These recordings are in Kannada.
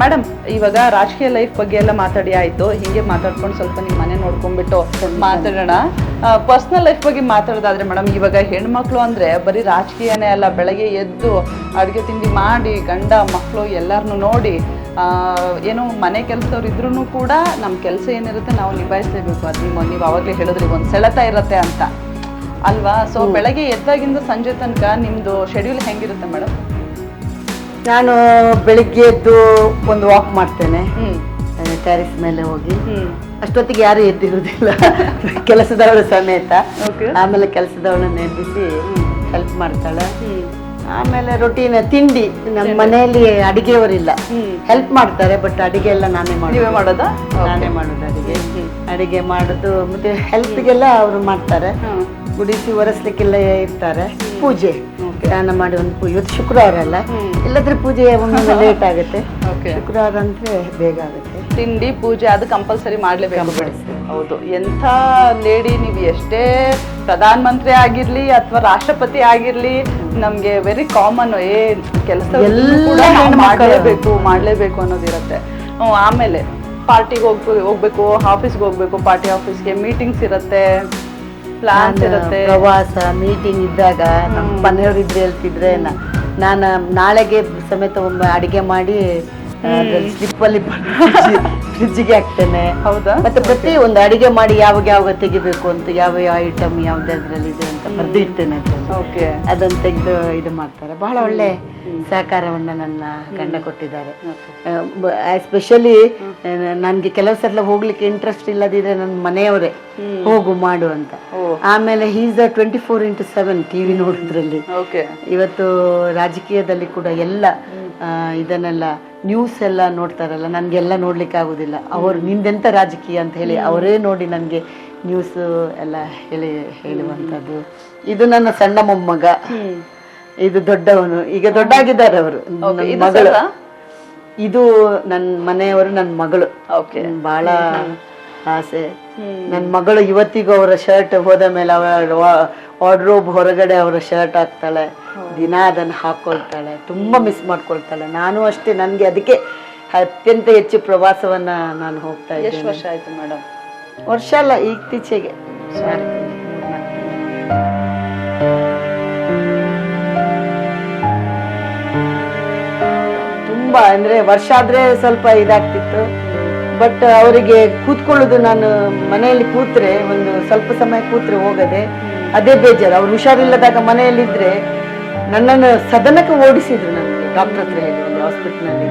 ಮೇಡಮ್ ಇವಾಗ ರಾಜಕೀಯ ಲೈಫ್ ಬಗ್ಗೆ ಎಲ್ಲ ಮಾತಾಡಿ ಆಯ್ತು. ಹಿಂಗೆ ಮಾತಾಡ್ಕೊಂಡು ಸ್ವಲ್ಪ ನಿಮ್ಮ ಮನೆ ನೋಡ್ಕೊಂಡ್ಬಿಟ್ಟು ಮಾತಾಡೋಣ. ಪರ್ಸನಲ್ ಲೈಫ್ ಬಗ್ಗೆ ಮಾತಾಡೋದಾದ್ರೆ ಮೇಡಮ್ ಇವಾಗ ಹೆಣ್ಮಕ್ಳು ಅಂದ್ರೆ ಬರೀ ರಾಜಕೀಯನೇ ಅಲ್ಲ ಬೆಳಗ್ಗೆ ಎದ್ದು ಅಡುಗೆ ತಿಂಡಿ ಮಾಡಿ ಗಂಡ ಮಕ್ಕಳು ಎಲ್ಲರನ್ನೂ ನೋಡಿ ಏನು ಮನೆ ಕೆಲಸದವ್ರು ಇದ್ರೂ ಕೂಡ ನಮ್ಮ ಕೆಲಸ ಏನಿರುತ್ತೆ ನಾವು ನಿಭಾಯಿಸಲೇಬೇಕು. ಅದು ನೀವು ನೀವು ಅವಾಗಲೇ ಹೇಳಿದ್ರಿ ಒಂದು ಸೆಳೆತ ಇರುತ್ತೆ ಅಂತ. ಅಲ್ವಾ? ಸೊ ಬೆಳಗ್ಗೆ ಎದ್ದಾಗಿಂದ ಸಂಜೆ ತನಕ ನಿಮ್ಮದು ಶೆಡ್ಯೂಲ್ ಹೆಂಗಿರುತ್ತೆ ಮೇಡಮ್ ನಾನು ಬೆಳಿಗ್ಗೆ ಎದ್ದು ಒಂದು ವಾಕ್ ಮಾಡ್ತೇನೆ. ಟ್ಯಾರಿಸ್ ಮೇಲೆ ಹೋಗಿ. ಅಷ್ಟೊತ್ತಿಗೆ ಯಾರು ಎದ್ದಿರುವುದಿಲ್ಲ. ಕೆಲಸದವಳು ಸಮೇತ. ಆಮೇಲೆ ಕೆಲಸದವಳನ್ನ ಎಬ್ಬಿಸಿ ಹೆಲ್ಪ್ ಮಾಡ್ತಾಳೆ. ಆಮೇಲೆ ರೊಟೀನ್ ತಿಂಡಿ. ನಮ್ಮ ಮನೆಯಲ್ಲಿ ಅಡಿಗೆಯವರಿಲ್ಲ. ಹೆಲ್ಪ್ ಮಾಡ್ತಾರೆ ಬಟ್ ಅಡಿಗೆ ಎಲ್ಲ ನಾನೇ ಮಾಡೋದು. ಮಾಡೋದಾ? ನಾನೇ ಮಾಡೋದು ಅಡಿಗೆ. ಅಡಿಗೆ ಮಾಡೋದು ಮತ್ತೆ ಹೆಲ್ತ್ಗೆಲ್ಲ ಅವರು ಮಾಡ್ತಾರೆ. ಗುಡಿಸಿ ಒರೆಸ್ಲಿಕ್ಕೆಲ್ಲ ಇರ್ತಾರೆ. ಪೂಜೆ. ಸ್ನಾನ ಮಾಡಿ ಒಂದು ಪೂಜೆ. ಇವತ್ತು ಶುಕ್ರವಾರ ಅಲ್ಲ. ಇಲ್ಲದ್ರೆ ಪೂಜೆ ಒಮ್ಮೊಮ್ಮೆ ಲೇಟ್ ಆಗುತ್ತೆ. ಶುಕ್ರವಾರ ಅಂದ್ರೆ ಬೇಗ ಆಗುತ್ತೆ. ತಿಂಡಿ ಪೂಜೆ ಅದು ಕಂಪಲ್ಸರಿ ಮಾಡ್ಲೇಬೇಕು ಹೌದು. ಎಂಥ ಲೇಡಿ ನೀವು ಎಷ್ಟೇ ಪ್ರಧಾನ ಮಂತ್ರಿ ಆಗಿರ್ಲಿ ಅಥವಾ ರಾಷ್ಟ್ರಪತಿ ಆಗಿರ್ಲಿ ನಮ್ಗೆ ವೆರಿ ಕಾಮನ್ ಏ ಕೆಲಸ. ಮಾಡಲೇಬೇಕು ಮಾಡಲೇಬೇಕು ಅನ್ನೋದಿರುತ್ತೆ ಆಮೇಲೆ ಪಾರ್ಟಿಗೆ ಹೋಗ್ಬೇಕು ಹೋಗ್ಬೇಕು ಆಫೀಸ್ಗೆ ಹೋಗ್ಬೇಕು ಪಾರ್ಟಿ ಆಫೀಸ್ಗೆ ಮೀಟಿಂಗ್ಸ್ ಇರುತ್ತೆ. ಪ್ಲಾನ್ಸ್ ಇರುತ್ತೆ. ಪ್ರವಾಸ ಮೀಟಿಂಗ್ ಇದ್ದಾಗ ನಮ್ಮ ಮನೆಯವ್ರು ಇದ್ರೆ ಹೇಳ್ತಿದ್ರೆ ನಾನು ನಾಳೆಗೆ ಸಮೇತ ಒಮ್ಮೆ ಅಡಿಗೆ ಮಾಡಿ ಸ್ಲಿಪ್ ಫ್ರಿಜ್ಜಿಗೆ ಹಾಕ್ತೇನೆ. ಹೌದಾ? ಮತ್ತೆ ಪ್ರತಿ ಒಂದು ಅಡಿಗೆ ಮಾಡಿ ಯಾವಾಗ ಯಾವಾಗ ತೆಗಿಬೇಕು ಅಂತ ಯಾವ ಯಾವ ಐಟಮ್ ಯಾವ್ದಾದ್ರಲ್ಲಿ ಇದೆ ಅಂತ ಬರ್ದು ಇಡ್ತೇನೆ ಓಕೆ ಅದನ್ನ ತೆಗೆದು ಇದು ಮಾಡ್ತಾರೆ. ಬಹಳ ಒಳ್ಳೆ ಸಹಕಾರವನ್ನ ನನ್ನ ಗಂಡ ಕೊಟ್ಟಿದ್ದಾರೆ. ಎಸ್ಪೆಷಲಿ ನನಗೆ ಕೆಲವು ಸಲ ಹೋಗ್ಲಿಕ್ಕೆ ಇಂಟ್ರೆಸ್ಟ್ ಇಲ್ಲದಿದ್ರೆ ನನ್ನ ಮನೆಯವರೇ ಹೋಗು ಮಾಡು ಅಂತ. ಆಮೇಲೆ ಆಮೇಲೆ is twenty four into seven TV ನೋಡಿದ್ರಲ್ಲಿ. ಇವತ್ತು ರಾಜಕೀಯದಲ್ಲಿ ಕೂಡ ಎಲ್ಲ ಇದನ್ನೆಲ್ಲ ನ್ಯೂಸ್ ಎಲ್ಲ ನೋಡ್ತಾರಲ್ಲ ನನಗೆಲ್ಲ ನೋಡ್ಲಿಕ್ಕೆ ಆಗುದಿಲ್ಲ. ಅವರು ನಿಂದೆಂತ ರಾಜಕೀಯ ಅಂತ ಹೇಳಿ ಅವರೇ ನೋಡಿ ನನಗೆ ನ್ಯೂಸ್ ಎಲ್ಲ ಹೇಳಿ ಹೇಳುವಂಥದ್ದು. ಇದು ನನ್ನ ಸಣ್ಣ ಮೊಮ್ಮಗ. ಇದು ದೊಡ್ಡವನು. ಈಗ ದೊಡ್ಡಾಗಿದ್ದಾರೆ ಅವರು. Okay, ಇದು ಮಗಳು. ಇದು ನನ್ನ ಮನೆಯವರು ನನ್ನ ಮಗಳು. ಬಹಳ ಆಸೆ. ನನ್ನ ಮಗಳು ಇವತ್ತಿಗೂ ಅವರ ಶರ್ಟ್ ಹೋದ ಮೇಲೆ ಅವರ ವಾರ್ಡ್ರೋಬ್ ಹೊರಗಡೆ ಅವರ ಶರ್ಟ್ ಹಾಕ್ತಾಳೆ. ದಿನ ಅದನ್ನು ಹಾಕೊಳ್ತಾಳೆ. ತುಂಬಾ ಮಿಸ್ ಮಾಡ್ಕೊಳ್ತಾಳೆ. ನಾನು ಅಷ್ಟೇ ನನಗೆ ಅದಕ್ಕೆ ಅತ್ಯಂತ ಹೆಚ್ಚು ಪ್ರವಾಸವನ್ನ ನಾನು ಹೋಗ್ತಾ ಎಷ್ಟು ಇದ್ದೇನೆ. ವರ್ಷ ಆಯ್ತು ಮೇಡಮ್ ವರ್ಷ ಅಲ್ಲ ಇತ್ತೀಚೆಗೆ. ತುಂಬಾ ಅಂದ್ರೆ ವರ್ಷ ಆದ್ರೆ ಸ್ವಲ್ಪ ಇದಾಗ್ತಿತ್ತು. ಬಟ್ ಅವರಿಗೆ ಕೂತ್ಕೊಳ್ಳೋದು ನಾನು ಮನೆಯಲ್ಲಿ ಕೂತ್ರೆ ಒಂದು ಸ್ವಲ್ಪ ಸಮಯ ಕೂತ್ರೆ ಹೋಗದೆ ಅದೇ ಬೇಜಾರು. ಅವ್ರು ಹುಷಾರಿಲ್ಲದಾಗ ಮನೆಯಲ್ಲಿದ್ರೆ ನನ್ನನ್ನು ಸದನಕ್ಕೆ ಓಡಿಸಿದ್ರು ನನಗೆ. ಡಾಕ್ಟರ್ ಹತ್ರ ಹೇಳಿ ಒಂದು ಹಾಸ್ಪಿಟ್ಲಲ್ಲಿ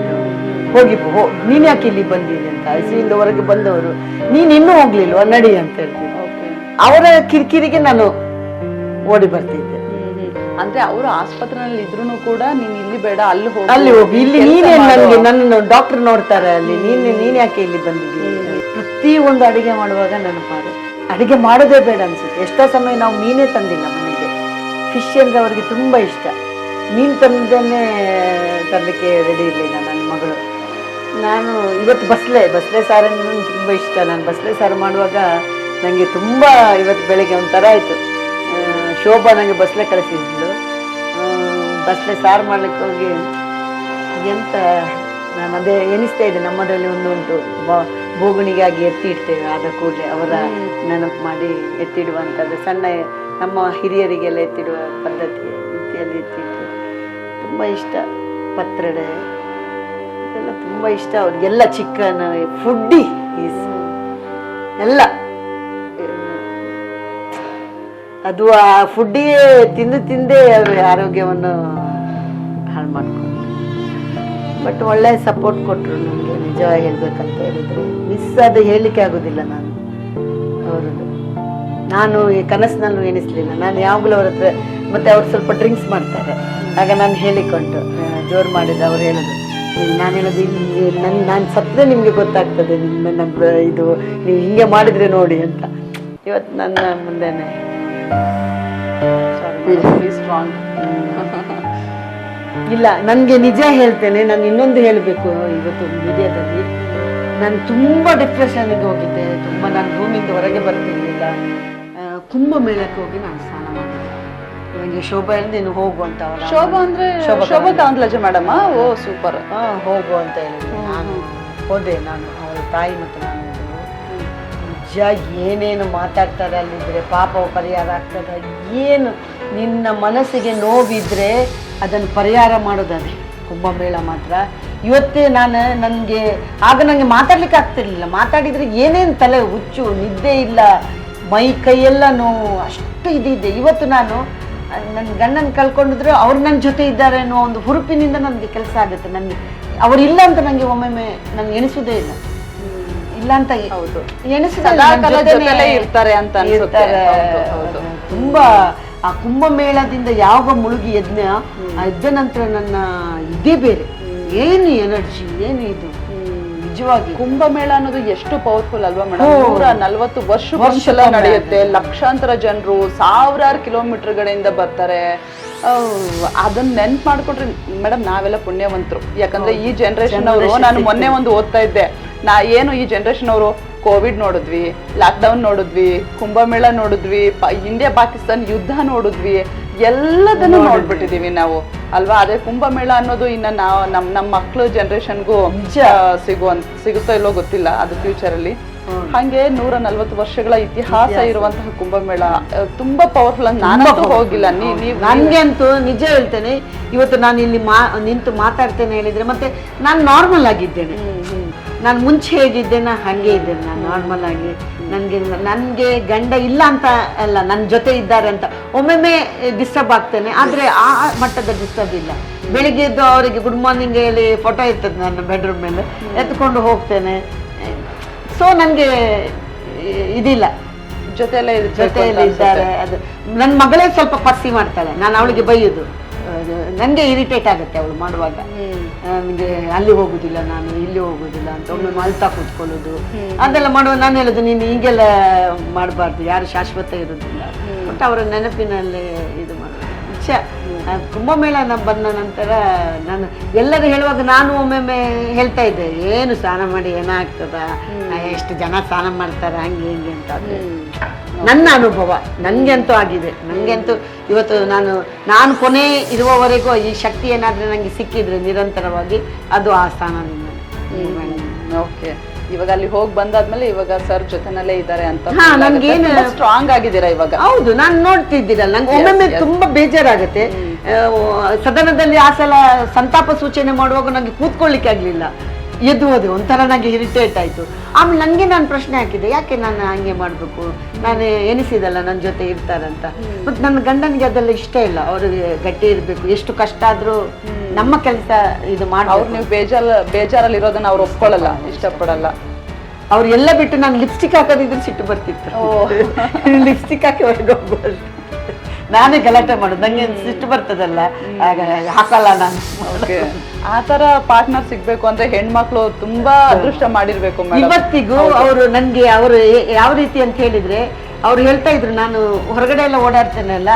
ಹೋಗಿ ಹೋ ನೀನ್ ಯಾಕೆ ಇಲ್ಲಿ ಬಂದಿದೆ ಅಂತ ಐಸಿಯಿಂದ ಹೊರಗೆ ಬಂದವರು ನೀನ್ ಇನ್ನೂ ಹೋಗ್ಲಿಲ್ವಾ ನಡಿ ಅಂತ ಹೇಳ್ತೀನಿ ಅವರ ಕಿರಿಕಿರಿಗೆ ನಾನು ಓಡಿ ಬರ್ತಿದ್ದೆ. ಅಂದ್ರೆ ಅವರು ಆಸ್ಪತ್ರೆನಲ್ಲಿ ಇದ್ರು ಕೂಡ ನೀನ್ ಇಲ್ಲಿ ಬೇಡ ಅಲ್ಲಿ ಹೋಗಿ. ಅಲ್ಲಿ ಹೋಗಿ. ಇಲ್ಲಿ ನೀನೇ. ನನ್ಗೆ ನನ್ನ ಡಾಕ್ಟರ್ ನೋಡ್ತಾರೆ ಅಲ್ಲಿ. ನೀನ್ ನೀನ್ ಯಾಕೆ ಇಲ್ಲಿ ಬಂದಿದ್ದೀನಿ ಪ್ರತಿ ಒಂದು ಅಡಿಗೆ ಮಾಡುವಾಗ ನೆನಪಾದೆ. ಅಡಿಗೆ ಮಾಡೋದೇ ಬೇಡ ಅನ್ಸುತ್ತೆ. ಎಷ್ಟೋ ಸಮಯ ನಾವು ಮೀನೇ ತಂದಿಲ್ಲ ಮನೆಗೆ. ಫಿಶ್ ಅಂದ್ರೆ ಅವ್ರಿಗೆ ತುಂಬಾ ಇಷ್ಟ. ಮೀನ್ ತಂದನ್ನೇ ತರಲಿಕ್ಕೆ ರೆಡಿ ಇರಲಿಲ್ಲ ನನ್ನ ಮಗಳು. ನಾನು ಇವತ್ತು ಬಸ್ಲೆ ಬಸ್ಲೆ ಸಾರು ಅಂದ್ರೆ ನಂಗೆ ತುಂಬ ಇಷ್ಟ. ನಾನು ಬಸ್ಲೆ ಸಾರು ಮಾಡುವಾಗ ನನಗೆ ತುಂಬ ಇವತ್ತು ಬೆಳಗ್ಗೆ ಒಂಥರ ಆಯಿತು. ಶೋಭಾ ನನಗೆ ಬಸ್ಲೆ ಕಳಿಸಿದ್ಲು. ಬಸ್ಲೆ ಸಾರು ಮಾಡ್ಲಿಕ್ಕೆ ಹೋಗಿ ಎಂತ ನಾನು ಅದೇ ಎನಿಸ್ತಾ ಇದೆ ನಮ್ಮದರಲ್ಲಿ ಒಂದುಂಟು ಬೋಗುಣಿಗಾಗಿ ಎತ್ತಿ ಇಡ್ತೇವೆ ಆದ ಕೂಡಲೇ ಅವರ ನೆನಪು ಮಾಡಿ ಎತ್ತಿಡುವಂಥದ್ದು ಸಣ್ಣ ನಮ್ಮ ಹಿರಿಯರಿಗೆಲ್ಲ ಎತ್ತಿಡುವ ಪದ್ಧತಿ ರೀತಿಯಲ್ಲಿ ಎತ್ತಿಟ್ಟು ತುಂಬ ಇಷ್ಟ ಪತ್ರಡೆ. ಇದೆಲ್ಲ ತುಂಬ ಇಷ್ಟ ಅವ್ರಿಗೆಲ್ಲ ಚಿಕನ್ ಫುಡ್ಡಿ ಈಸ್ ಎಲ್ಲ. ಅದು ಆ ಫುಡ್ಡಿ ತಿಂದು ತಿಂದೇ ಅವ್ರ ಆರೋಗ್ಯವನ್ನು ಹಾಳು ಮಾಡ್ಕೊಂಡು ಬಟ್ ಒಳ್ಳೆ ಸಪೋರ್ಟ್ ಕೊಟ್ಟರು ನನಗೆ ನಿಜವಾಗಿ ಹೇಳ್ಬೇಕಂತ ಹೇಳಿದ್ರೆ. ಮಿಸ್ ಅದು ಹೇಳಲಿಕ್ಕೆ ಆಗೋದಿಲ್ಲ ನಾನು. ಅವರು ನಾನು ಈ ಕನಸಿನಲ್ಲೂ ಎಣಿಸ್ಲಿಲ್ಲ. ನಾನು ಯಾವಾಗಲೂ ಅವ್ರ ಹತ್ರ, ಮತ್ತೆ ಅವ್ರು ಸ್ವಲ್ಪ ಡ್ರಿಂಕ್ಸ್ ಮಾಡ್ತಾರೆ. ಆಗ ನಾನು ಹೇಳಿಕೊಂಡು ಜೋರು ಮಾಡಿದ ಅವ್ರು ಹೇಳೋದು ನಾನು ಹೇಳೋದು ನನ್ನ ನಾನು ಸತ್ತರೆ ನಿಮಗೆ ಗೊತ್ತಾಗ್ತದೆ. ನಿಮ್ಮ ನಮ್ಮ ಇದು, ನೀವು ಹಿಂಗೆ ಮಾಡಿದರೆ ನೋಡಿ ಅಂತ. ಇವತ್ತು ನನ್ನ ಮುಂದೆನೆ. ಸ್ಟ್ರಾಂಗ್ ಇಲ್ಲ ನನಗೆ ನಿಜ ಹೇಳ್ತೇನೆ ನಾನು ಇನ್ನೊಂದು ಹೇಳಬೇಕು ಇವತ್ತು ವಿಡಿಯೋದಲ್ಲಿ. ನಾನು ತುಂಬ ಡಿಪ್ರೆಷನ್ಗೆ ಹೋಗಿದ್ದೆ ತುಂಬ ನಾನು ರೂಮಿಂದ ಹೊರಗೆ ಬರ್ತಿರ್ಲಿಲ್ಲ. ಕುಂಭಮೇಳಕ್ಕೆ ಹೋಗಿ ನಾನು ಸ್ನಾನ ಮಾಡಿದ್ದೆ ನನಗೆ ಶೋಭಾ ಅಂದ್ರೆ ನೀನು ಹೋಗು ಅಂತ ಶೋಭಾ ಅಂದ್ರೆ ಶೋಭಾ ಶೋಭಾ ಲಜ ಮೇಡಮ್? ಓ ಸೂಪರ್ ಹಾ ಹೋಗು ಅಂತ ಹೇಳಿದ್ರು. ನಾನು ಹೋದೆ ನಾನು ಅವಳ ತಾಯಿ ಮತ್ತು ನಾನು ನಿಜ ಏನೇನು ಮಾತಾಡ್ತಾರೆ ಅಲ್ಲಿದ್ದರೆ ಪಾಪ ಪರಿಹಾರ ಆಗ್ತದ. ಏನು ನಿನ್ನ ಮನಸ್ಸಿಗೆ ನೋವಿದ್ರೆ ಅದನ್ನು ಪರಿಹಾರ ಮಾಡೋದಾದ್ರೆ ಕುಂಭಮೇಳ ಮಾತ್ರ. ಇವತ್ತೇ ನಾನು ನನಗೆ ಆಗ ನನಗೆ ಮಾತಾಡ್ಲಿಕ್ಕೆ ಆಗ್ತಿರ್ಲಿಲ್ಲ. ಮಾತಾಡಿದರೆ ಏನೇನು ತಲೆ ಹುಚ್ಚು, ನಿದ್ದೆ ಇಲ್ಲ, ಮೈ ಕೈಯೆಲ್ಲ ನೋವು, ಅಷ್ಟು ಇದಿದೆ. ಇವತ್ತು ನಾನು ನನ್ನ ಗಂಡನ ಕಳ್ಕೊಂಡಿದ್ರು ಅವ್ರು ನನ್ನ ಜೊತೆ ಇದ್ದಾರೆ ಅನ್ನೋ ಒಂದು ಹುರುಪಿನಿಂದ ನನಗೆ ಕೆಲಸ ಆಗುತ್ತೆ. ನನಗೆ, ಅವರಿಲ್ಲ ಅಂತ ನನಗೆ ಒಮ್ಮೊಮ್ಮೆ ನನಗೆ ಎಣಿಸೋದೇ ಇಲ್ಲ. ಇಲ್ಲ ಅಂತ ಇರ್ತಾರೆ. ಅಂತ. ತುಂಬಾ ಆ ಕುಂಭಮೇಳದಿಂದ ಯಾವಾಗ ಮುಳುಗಿ ಯಜ್ಞ ಎದ್ದ ನಂತರ ನನ್ನ ಇದೇ ಬೇರೆ. ಏನು ಎನರ್ಜಿ ಏನು ಇದು? ನಿಜವಾಗಿ. ಕುಂಭಮೇಳ ಅನ್ನೋದು ಎಷ್ಟು ಪವರ್ಫುಲ್ ಅಲ್ವಾ ಮೇಡಮ್. ನೂರ ನಲ್ವತ್ತು ವರ್ಷ ವರ್ಷ ನಡೆಯುತ್ತೆ. ಲಕ್ಷಾಂತರ ಜನರು ಸಾವಿರಾರು ಕಿಲೋಮೀಟರ್ ಗಳಿಂದ ಬರ್ತಾರೆ ಅದನ್ನ ನೆನ್ಪ್ ಮಾಡ್ಕೊಂಡ್ರೆ. ಮೇಡಮ್ ನಾವೆಲ್ಲ ಪುಣ್ಯವಂತರು. ಯಾಕಂದ್ರೆ ಈ ಜನರೇಷನ್ ಅವರು ನಾನು ಮೊನ್ನೆ ಒಂದು ಓದ್ತಾ ಇದ್ದೆ. ನಾ ಏನು ಈ ಜನ್ರೇಷನ್ ಅವರು ಕೋವಿಡ್ ನೋಡಿದ್ವಿ ಲಾಕ್ಡೌನ್ ನೋಡಿದ್ವಿ ಕುಂಭಮೇಳ ನೋಡಿದ್ವಿ ಇಂಡಿಯಾ ಪಾಕಿಸ್ತಾನ್ ಯುದ್ಧ ನೋಡಿದ್ವಿ ಎಲ್ಲದನ್ನು ನೋಡ್ಬಿಟ್ಟಿದೀವಿ ನಾವು. ಅಲ್ವಾ? ಅದೇ ಕುಂಭಮೇಳ ಅನ್ನೋದು ಇನ್ನ ನಾವು ನಮ್ ನಮ್ಮ ಮಕ್ಕಳು ಜನ್ರೇಷನ್ಗೂ. ಸಿಗುವಂತ ಸಿಗುತ್ತೋ ಇಲ್ಲೋ ಗೊತ್ತಿಲ್ಲ ಅದು ಫ್ಯೂಚರ್ ಅಲ್ಲಿ. ಹಂಗೆ ನೂರ ನಲ್ವತ್ತು ವರ್ಷಗಳ ಇತಿಹಾಸ ಇರುವಂತಹ ಕುಂಭಮೇಳ ತುಂಬಾ ಪವರ್ಫುಲ್ ಅಂತ ನಾನಂತೂ ಹೋಗಿಲ್ಲ. ನನಗೆ ಅಂತೂ ನಿಜ ಹೇಳ್ತೇನೆ ಇವತ್ತು ನಾನು ಇಲ್ಲಿ ಮಾ ನಿಂತು ಮಾತಾಡ್ತೇನೆ ಹೇಳಿದ್ರೆ ಮತ್ತೆ ನಾನು ನಾರ್ಮಲ್ ಆಗಿದ್ದೇನೆ. ನಾನು ಮುಂಚೆ ಹೇಗಿದ್ದೇನೆ ಹಾಗೆ ಇದ್ದೆ ನಾನು ನಾರ್ಮಲ್ ಆಗಿ ನನಗೆ ನನಗೆ ಗಂಡ ಇಲ್ಲ ಅಂತ ಅಲ್ಲ ನನ್ನ ಜೊತೆ ಇದ್ದಾರೆ ಅಂತ ಒಮ್ಮೊಮ್ಮೆ ಡಿಸ್ಟರ್ಬ್ ಆಗ್ತೇನೆ. ಆದರೆ ಆ ಮಟ್ಟದ ಡಿಸ್ಟರ್ಬ್ ಇಲ್ಲ. ಬೆಳಿಗ್ಗೆ ಎದ್ದು ಅವರಿಗೆ ಗುಡ್ ಮಾರ್ನಿಂಗ್ ಹೇಳಿ ಫೋಟೋ ಇರ್ತದೆ ನನ್ನ ಬೆಡ್ರೂಮ್ ಮೇಲೆ. ಎತ್ಕೊಂಡು ಹೋಗ್ತೇನೆ. ಸೊ ನನಗೆ ಇದಿಲ್ಲ. ಜೊತೆಯಲ್ಲೇ ಜೊತೆಯಲ್ಲಿ ಇದ್ದಾರೆ. ಅದು ನನ್ನ ಮಗಳೇ ಸ್ವಲ್ಪ ಪರ್ಸಿ ಮಾಡ್ತಾಳೆ. ನಾನು ಅವಳಿಗೆ ಬೈಯೋದು. ನನಗೆ ಇರಿಟೇಟ್ ಆಗುತ್ತೆ ಅವಳು ಮಾಡುವಾಗ. ನನಗೆ ಅಲ್ಲಿ ಹೋಗುದಿಲ್ಲ ನಾನು ಇಲ್ಲಿ ಹೋಗುದಿಲ್ಲ ಅಂತ ಒಮ್ಮೆ ಅಳ್ತಾ ಕೂತ್ಕೊಳ್ಳೋದು. ಅದೆಲ್ಲ ಮಾಡುವ ನಾನು ಹೇಳೋದು ನೀನು ಹೀಗೆಲ್ಲ ಮಾಡಬಾರ್ದು ಯಾರು ಶಾಶ್ವತ ಇರೋದಿಲ್ಲ. ಬಟ್ ಅವರ ನೆನಪಿನಲ್ಲೇ ಇದು ಮಾಡೋದು ಕುಂಭಮೇಳ ಬಂದ ನಂತರ ನಾನು ಎಲ್ಲರೂ ಹೇಳುವಾಗ ನಾನು ಒಮ್ಮೊಮ್ಮೆ ಹೇಳ್ತಾ ಇದ್ದೆ ಏನು ಸ್ನಾನ ಮಾಡಿ ಏನಾಗ್ತದ? ಎಷ್ಟು ಜನ ಸ್ನಾನ ಮಾಡ್ತಾರೆ ಹಂಗೆ ಹಿಂಗೆ ಅಂತ ನನ್ನ ಅನುಭವ ನನಗಂತೂ ಆಗಿದೆ. ನನಗಂತೂ ಇವತ್ತು ನಾನು ನಾನು ಕೊನೆ ಇರುವವರೆಗೂ ಈ ಶಕ್ತಿ ಏನಾದರೂ ನನಗೆ ಸಿಕ್ಕಿದ್ರೆ ನಿರಂತರವಾಗಿ ಅದು ಆ ಸ್ಥಾನದಿಂದ. ಓಕೆ. ಇವಾಗ ಅಲ್ಲಿ ಹೋಗಿ ಬಂದಾದ್ಮೇಲೆ ಇವಾಗ ಸರ್ ಜೊತೆನಲ್ಲೇ ಇದ್ದಾರೆ ಅಂತ ಸ್ಟ್ರಾಂಗ್ ಆಗಿದ್ದೀರಾ ಇವಾಗ? ಹೌದು ನಾನು ನೋಡ್ತಿದ್ದೀರಲ್ಲ ನಂಗೆ ಒಮ್ಮೆ ತುಂಬಾ ಬೇಜಾರಾಗುತ್ತೆ. ಸದನದಲ್ಲಿ ಆ ಸಲ ಸಂತಾಪ ಸೂಚನೆ ಮಾಡುವಾಗ ನನಗೆ ಕೂತ್ಕೊಳ್ಳಿಕ್ಕೆ ಆಗಲಿಲ್ಲ. ಎದ್ದು ಹೋದೆ ಒಂಥರ ನನಗೆ ಇರಿಟೇಟ್ ಆಯಿತು. ಆಮೇಲೆ ನನಗೆ ನಾನು ಪ್ರಶ್ನೆ ಹಾಕಿದೆ ಯಾಕೆ ನಾನು ಹಂಗೆ ಮಾಡಬೇಕು? ನಾನು ಎನಿಸಿದಲ್ಲ ನನ್ನ ಜೊತೆ ಇರ್ತಾರಂತ. ಮತ್ತು ನನ್ನ ಗಂಡನಿಗೆ ಅದೆಲ್ಲ ಇಷ್ಟ ಇಲ್ಲ. ಅವ್ರಿಗೆ ಗಟ್ಟಿ ಇರಬೇಕು. ಎಷ್ಟು ಕಷ್ಟ ಆದ್ರೂ ನಮ್ಮ ಕೆಲಸ ಇದು ಅವ್ರು ಮಾಡ್ಬೇಕು ನೀವು ಬೇಜಾರ ಬೇಜಾರಲ್ಲಿ ಇರೋದನ್ನ ಅವ್ರು ಒಪ್ಕೊಳ್ಳಲ್ಲ ಇಷ್ಟಪಡಲ್ಲ. ಅವ್ರು ಎಲ್ಲ ಬಿಟ್ಟು ನಾನು ಲಿಪ್ಸ್ಟಿಕ್ ಹಾಕೋದಿದ್ರೆ ಸಿಟ್ಟು ಬರ್ತಿತ್ತು. ಲಿಪ್ಸ್ಟಿಕ್ ಹಾಕಿ ಹೊರಗೆ ಹೋಗ್ಬಾರ್ದು ನಾನೇ ಗಲಾಟೆ ಮಾಡೋದು. ನಂಗೆ ಸಿಟ್ಟು ಬರ್ತದಲ್ಲ. ಆಗ ಹಾಕಲ್ಲ ನಾನು. ಆ ತರ ಪಾರ್ಟ್ನರ್ ಸಿಗ್ಬೇಕು ಅಂದ್ರೆ ಹೆಣ್ಮಕ್ಳು ತುಂಬಾ ಅದೃಷ್ಟ ಮಾಡಿರ್ಬೇಕು ಇವತ್ತಿಗೂ ಅವರು ನನ್ಗೆ ಅವರು ಯಾವ ರೀತಿ ಅಂತ ಹೇಳಿದ್ರೆ ಅವ್ರು ಹೇಳ್ತಾ ಇದ್ರು ನಾನು ಹೊರಗಡೆ ಎಲ್ಲ ಓಡಾಡ್ತೇನಲ್ಲ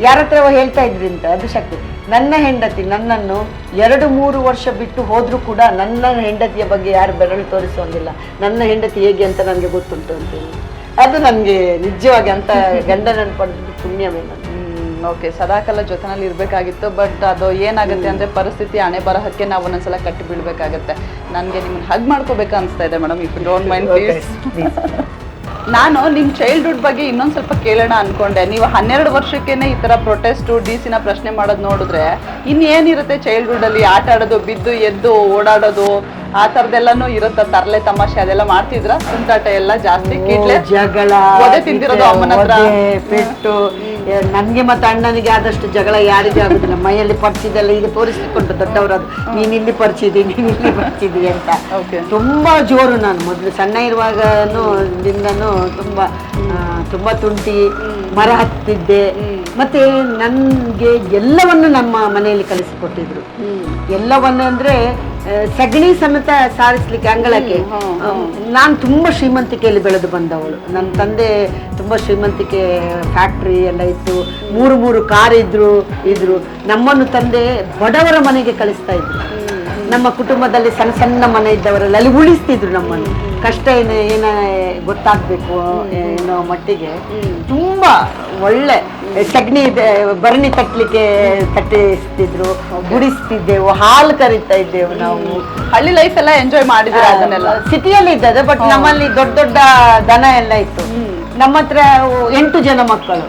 ಯಾರ ಹತ್ರ ಹೇಳ್ತಾ ಇದ್ರಿ ಅಂತ? ಅದು ಶಕ್ತಿ. ನನ್ನ ಹೆಂಡತಿ ನನ್ನನ್ನು ಎರಡು ಮೂರು ವರ್ಷ ಬಿಟ್ಟು ಹೋದ್ರೂ ಕೂಡ ನನ್ನ ಹೆಂಡತಿಯ ಬಗ್ಗೆ ಯಾರು ಬೆರಳು ತೋರಿಸೋದಿಲ್ಲ ನನ್ನ ಹೆಂಡತಿ ಹೇಗೆ ಅಂತ ನನಗೆ ಗೊತ್ತುಂಟು ಅಂತೇಳಿ ಅದು ನನಗೆ ನಿಜವಾಗಿ ಅಂತ ಗಂಡನನ್ನು ಪಡೆದು ಪುಣ್ಯವೇ ಓಕೆ ಸದಾಕಾಲ ಜೊತೆನಲ್ಲಿ ಇರ್ಬೇಕಾಗಿತ್ತು ಬಟ್ ಅದು ಏನಾಗುತ್ತೆ ಅಂದ್ರೆ ಪರಿಸ್ಥಿತಿ ಹಣೆ ಬರಹಕ್ಕೆ ನಾವು ಒಂದೊಂದ್ಸಲ ಕಟ್ಟಿ ಬೀಳ್ಬೇಕಾಗತ್ತೆ. ನನಗೆ ನಿಮ್ಮನ್ನ ಹಗ್ ಮಾಡ್ಕೋಬೇಕು ಅನ್ಸ್ತಾ ಇದೆ madam if don't mind please ನಾನು ನಿಮ್ ಚೈಲ್ಡ್ಹುಡ್ ಬಗ್ಗೆ ಇನ್ನೊಂದ್ ಸ್ವಲ್ಪ ಕೇಳೋಣ ಅನ್ಕೊಂಡೆ. ನೀವು ಹನ್ನೆರಡು ವರ್ಷಕ್ಕೇನೆ ಈ ತರ ಪ್ರೊಟೆಸ್ಟ್ ಡಿ ಸಿನ ಪ್ರಶ್ನೆ ಮಾಡೋದು ನೋಡಿದ್ರೆ ಇನ್ನೇನಿರುತ್ತೆ ಚೈಲ್ಡ್ಹುಡ್ ಅಲ್ಲಿ ಆಟ ಆಡೋದು ಬಿದ್ದು ಎದ್ದು ಓಡಾಡೋದು ಆ ತರದೆಲ್ಲಾನು ಇರುತ್ತ? ತರಲೆ ತಮಾಷೆ ಅದೆಲ್ಲ ಮಾಡ್ತಿದ್ರ? ತುಂಟಾಟ ಎಲ್ಲ ಜಾಸ್ತಿ ಕಿಟ್ಲೆ ಜಗಳ ತಿಂದಿರೋದು ಅಮ್ಮನ ಹತ್ರ. ಪೆಟ್ಟು ನನ್ಗೆ ಮತ್ತೆ ಅಣ್ಣನಿಗೆ ಆದಷ್ಟು ಜಗಳ ಯಾರಿಗೂ ಆಗುದಿಲ್ಲ. ಮೈಯಲ್ಲಿ ಪರ್ಚಿದೆಲ್ಲ ಈಗ ತೋರಿಸಿಕೊಂಡು ದೊಡ್ಡವರದು ನೀನು ಇಲ್ಲಿ ಪರಿಚಿದಿ ನೀನು ಇಲ್ಲಿ ಪರಿಚಿದಿ ಅಂತ. ತುಂಬಾ ಜೋರು ನಾನು. ಮೊದಲು ಸಣ್ಣ ಇರುವಾಗನು ದಿಂದನು ತುಂಬಾ ತುಂಬಾ ತುಂಟಿ ಮರ ಹತ್ತಿದ್ದೆ. ಮತ್ತೆ ನನ್ಗೆ ಎಲ್ಲವನ್ನು ನಮ್ಮ ಮನೆಯಲ್ಲಿ ಕಲಿಸಿಕೊಟ್ಟಿದ್ರು. ಎಲ್ಲವನ್ನು ಅಂದ್ರೆ ಸಗಣಿ ಸಮೇತ ಸಾರಿಸ್ಲಿಕ್ಕೆ ಅಂಗಳಕ್ಕೆ. ನಾನು ತುಂಬಾ ಶ್ರೀಮಂತಿಕೆಯಲ್ಲಿ ಬೆಳೆದು ಬಂದವಳು. ನನ್ನ ತಂದೆ ತುಂಬಾ ಶ್ರೀಮಂತಿಕೆ ಫ್ಯಾಕ್ಟ್ರಿ ಎಲ್ಲ ಇತ್ತು. ಮೂರು ಮೂರು ಕಾರ್ ಇದ್ರು. ಇದ್ರು ನಮ್ಮನ್ನು ತಂದೆ ಬಡವರ ಮನೆಗೆ ಕಳಿಸ್ತಾ ಇದ್ರು. ನಮ್ಮ ಕುಟುಂಬದಲ್ಲಿ ಸಣ್ಣ ಸಣ್ಣ ಮನೆ ಇದ್ದವರೆಲ್ಲ ಅಲ್ಲಿ ಉಳಿಸ್ತಿದ್ರು ನಮ್ಮನ್ನು. ಕಷ್ಟ ಏನು ಏನ ಗೊತ್ತಾಗ್ಬೇಕು ಏನೋ ಮಟ್ಟಿಗೆ. ತುಂಬಾ ಒಳ್ಳೆ ಸಗಣಿ ಇದೆ ಭರಣಿ ತಟ್ಲಿಕ್ಕೆ ತಟ್ಟಿಸ್ತಿದ್ರು ಗುಡಿಸ್ತಿದ್ದೆವು ಹಾಲು ಕರಿತಾ ಇದ್ದೆವು ನಾವು. ಹಳ್ಳಿ ಲೈಫ್ ಎಲ್ಲ ಎಂಜಾಯ್ ಮಾಡಿದ್ರು ಅದನ್ನೆಲ್ಲ? ಸಿಟಿಯಲ್ಲಿ ಇದ್ದದ್ದು ಬಟ್ ನಮ್ಮಲ್ಲಿ ದೊಡ್ಡ ದೊಡ್ಡ ದನ ಎಲ್ಲ ಇತ್ತು. ನಮ್ಮ ಹತ್ರ ಎಂಟು ಜನ ಮಕ್ಕಳು.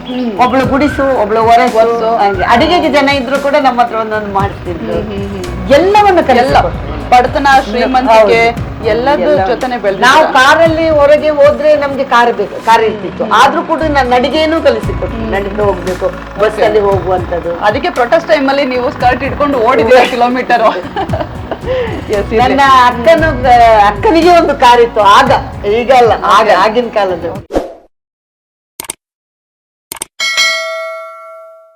ಒಬ್ಳು ಗುಡಿಸು ಒಬ್ಳು ಒರೆಸು ಅಡಿಗೆಗೆ ಜನ ಇದ್ರು ಕೂಡ ನಮ್ಮ ಹತ್ರ ಒಂದೊಂದು ಮಾಡ್ತಿದ್ರು. ಎಲ್ಲವನ್ನು ಎಲ್ಲ. ಕಲಿಸ ಬಡತನ ಶ್ರೀಮಂತಿಕೆ. ಎಲ್ಲದ್ರ ಎಲ್ಲ. ಜೊತೆನೆ ಬೆಳೆದ ನಾವು ಕಾರಲ್ಲಿ ಹೊರಗೆ ಹೋದ್ರೆ ನಮ್ಗೆ ಕಾರ್ ಬೇಕು ಕಾರ್ ಇರ್ತಿತ್ತು. ಆದ್ರೂ ಕೂಡ ನಾನು ಅಡಿಗೆನೂ ಕಲಿಸಿಕೊಟ್ಟು ನಡಿಗೆ ಹೋಗ್ಬೇಕು ಬಸ್ ಅಲ್ಲಿ ಹೋಗುವಂತದ್ದು ಅದಕ್ಕೆ ಪ್ರೊಟೆಸ್ಟ್ ಟೈಮ್ ಅಲ್ಲಿ ನೀವು ಸ್ಕರ್ಟ್ ಇಟ್ಕೊಂಡು ಓಡಿದ್ರೆ ಕಿಲೋಮೀಟರ್ ನನ್ನ ಅಕ್ಕನ ಅಕ್ಕನಿಗೆ ಒಂದು ಕಾರ್ ಇತ್ತು ಆಗ ಈಗ ಅಲ್ಲ ಆಗ ಆಗಿನ ಕಾಲದ್ದು.